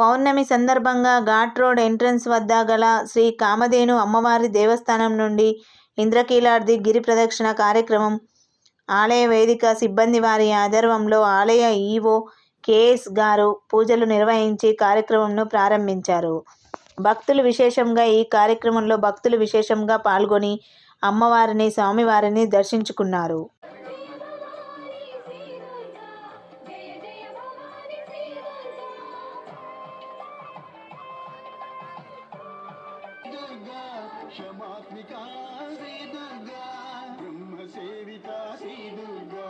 పౌర్ణమి సందర్భంగా ghat road entrance వద్ద గల శ్రీ కామధేను అమ్మవారి దేవస్థానం నుండి ఇంద్రకీలాద్రి గిరి ప్రదక్షిణ కార్యక్రమం ఆలయ వేదిక సిబ్బంది వారి ఆధ్వర్యంలో ఆలయ ఈవో కేఎస్ గారు పూజలు నిర్వహించి కార్యక్రమంను ప్రారంభించారు. భక్తులు విశేషంగా ఈ కార్యక్రమంలో భక్తులు విశేషంగా పాల్గొని అమ్మవారిని స్వామివారిని దర్శించుకున్నారు. दुर्गा क्षमात्मिका सी दुर्गा ब्रह्म सेविका दुर्गा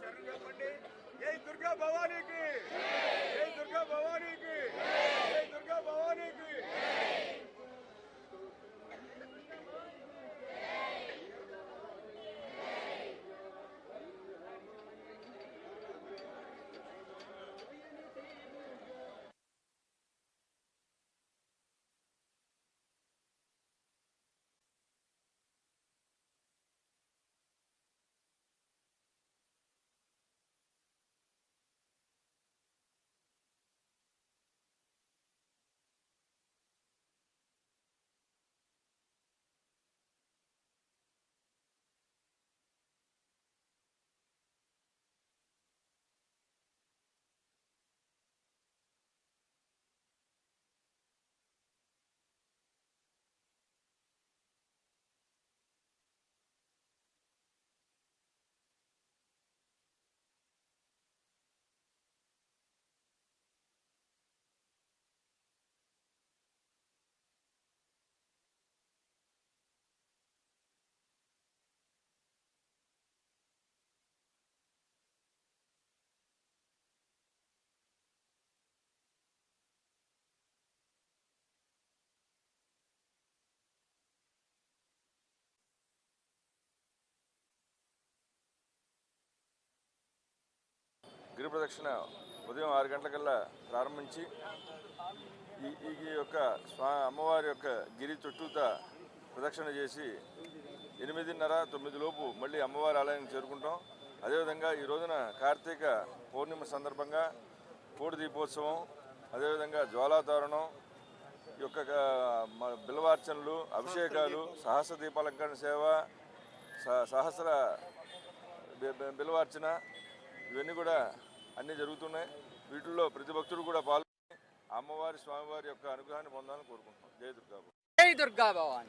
శరణ్ చెప్పండి జై దుర్గా భవానీకి జై దుర్గా భవానీకి జై దుర్గా భవానీకి గిరి ప్రదక్షిణ ఉదయం ఆరు గంటలకల్లా ప్రారంభించి ఈ ఈ యొక్క స్వా అమ్మవారి యొక్క గిరి చుట్టూత ప్రదక్షిణ చేసి ఎనిమిదిన్నర తొమ్మిది లోపు మళ్ళీ అమ్మవారి ఆలయానికి చేరుకుంటాం. అదేవిధంగా ఈ రోజున కార్తీక పౌర్ణిమ సందర్భంగా కోడి దీపోత్సవం అదేవిధంగా జ్వాలాతారణం ఈ యొక్క బిల్వార్చనలు అభిషేకాలు సహస్ర దీపాలంకరణ సేవ స- సహస్ర బిల్వార్చన ఇవన్నీ కూడా అన్నీ జరుగుతున్నాయి. వీటిల్లో ప్రతి భక్తుడు కూడా పాల్గొని అమ్మవారి స్వామివారి యొక్క అనుగ్రహాన్ని పొందాలని కోరుకుంటున్నాం. జయ దుర్గా జై దుర్గా భవాని.